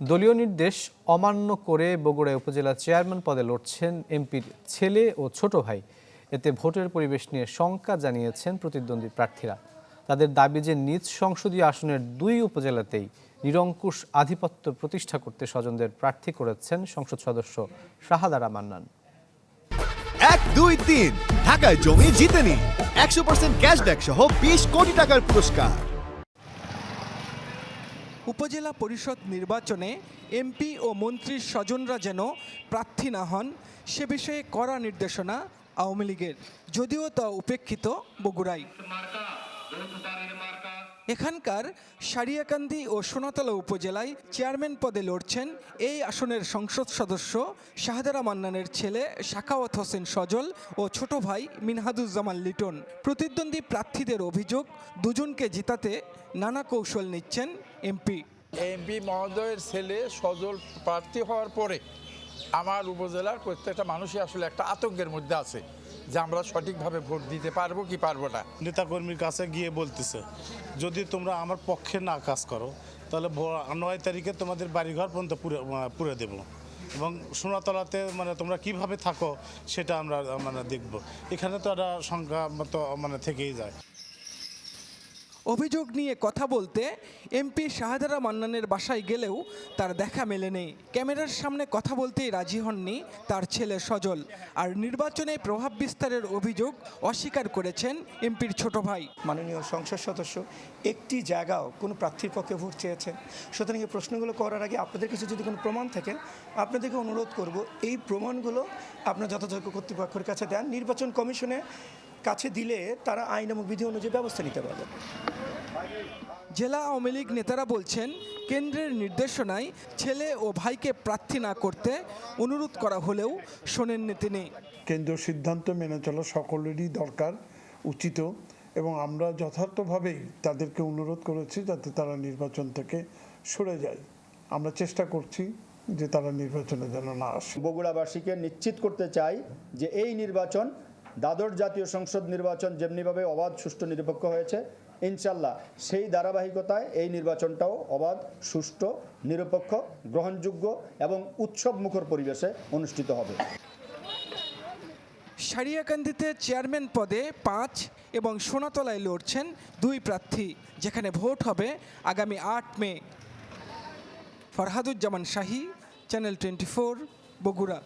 দলীয় নির্দেশ অমান্য করে বগুড়া উপজেলা চেয়ারম্যান পদে লড়ছেন এমপির ছেলে ও ছোট ভাই। এতে ভোটের পরিবেশ নিয়ে শঙ্কা জানিয়েছেন প্রতিদ্বন্দ্বী প্রার্থীরা। তাদের দাবি যে নিজ সংসদীয় আসনের দুই উপজেলাতেই নিরঙ্কুশ আধিপত্য প্রতিষ্ঠা করতে স্বজনদের প্রার্থী করেছেন সংসদ সদস্য শাহাদারা মান্নান এক, দুই, তিন। ঢাকায় জমি জিতে নিন একশো পার্সেন্ট ক্যাশব্যাক সহ বিশ কোটি টাকার পুরস্কার। উপজেলা পরিষদ নির্বাচনে এমপি ও মন্ত্রীর স্বজনরা যেন প্রার্থী না হন, সে বিষয়ে কড়া নির্দেশনা আওয়ামী লীগের। যদিও তা উপেক্ষিত বগুড়ায়। এখানকার সারিয়াকান্দি ও সোনাতলা উপজেলায় চেয়ারম্যান পদে লড়ছেন এই আসনের সংসদ সদস্য শাহাদারা মান্নানের ছেলে শাখাওয়াত হোসেন সজল ও ছোট ভাই মিনহাদুজ্জামান লিটন। প্রতিদ্বন্দ্বী প্রার্থীদের অভিযোগ, দুজনকে জিতাতে নানা কৌশল নিচ্ছেন এমপি। এমপি মহোদয়ের ছেলে সজল প্রার্থী হওয়ার পরে আমার উপজেলার প্রত্যেকটা মানুষই আসলে একটা আতঙ্কের মধ্যে আছে। যে আমরা সঠিকভাবে ভোট দিতে পারব কি পারব না। নেতাকর্মীর কাছে গিয়ে বলতেছে, যদি তোমরা আমার পক্ষে না কাজ করো, তাহলে নয় তারিখে তোমাদের বাড়িঘর পর্যন্ত পুরে পুরে দেব। এবং সোনাতলাতে মানে তোমরা কীভাবে থাকো, সেটা আমরা মানে দেখব। এখানে তো একটা সংখ্যা মতো মানে থেকেই যায়। অভিযোগ নিয়ে কথা বলতে এমপি শাহাদারা মান্নানের বাসায় গেলেও তার দেখা মেলেনি ক্যামেরার সামনে কথা বলতেই রাজি হননি তার ছেলে সজল। আর নির্বাচনে প্রভাব বিস্তারের অভিযোগ অস্বীকার করেছেন এমপির ছোট ভাই। মাননীয় সংসদ সদস্য, একটি জায়গাও কোনো প্রার্থীর পক্ষে ভোট চেয়েছেন। সুতরাং এই প্রশ্নগুলো করার আগে আপনাদের কাছে যদি কোনো প্রমাণ থাকে, আপনাদেরকে অনুরোধ করব, এই প্রমাণগুলো আপনার যথাযোগ্য কর্তৃপক্ষের কাছে দেন। নির্বাচন কমিশনে কাছে দিলে তারা আইন এবং বিধি অনুযায়ী ব্যবস্থা নিতে পারবে জেলা আওয়ামী লীগ নেতারা বলছেন কেন্দ্রের নির্দেশনায় ছেলে ও ভাইকে প্রার্থী না করতে অনুরোধ করা হলেও শোনেননি তিনি। কেন্দ্রীয় সিদ্ধান্ত মেনে চলা সকলেরই দরকার উচিত এবং আমরা যথার্থভাবেই তাদেরকে অনুরোধ করেছি যাতে তারা নির্বাচন থেকে সরে যায়। আমরা চেষ্টা করছি যে তারা নির্বাচনে যেন না আসে। বগুড়াবাসীকে নিশ্চিত করতে চাই যে এই নির্বাচন দ্বাদশ জাতীয় সংসদ নির্বাচন যেমনিভাবে অবাধ সুষ্ঠু নিরপেক্ষ হয়েছে ইনশাল্লাহ সেই ধারাবাহিকতায় এই নির্বাচনটাও অবাধ, সুষ্ঠু, নিরপেক্ষ, গ্রহণযোগ্য এবং উৎসব মুখর পরিবেশে অনুষ্ঠিত হবে। সারিয়াকান্দিতে চেয়ারম্যান পদে পাঁচ এবং সোনাতলায় লড়ছেন দুই প্রার্থী, যেখানে ভোট হবে আগামী আট May. Farhaduzzaman Shahi, channel twenty four, Bogura.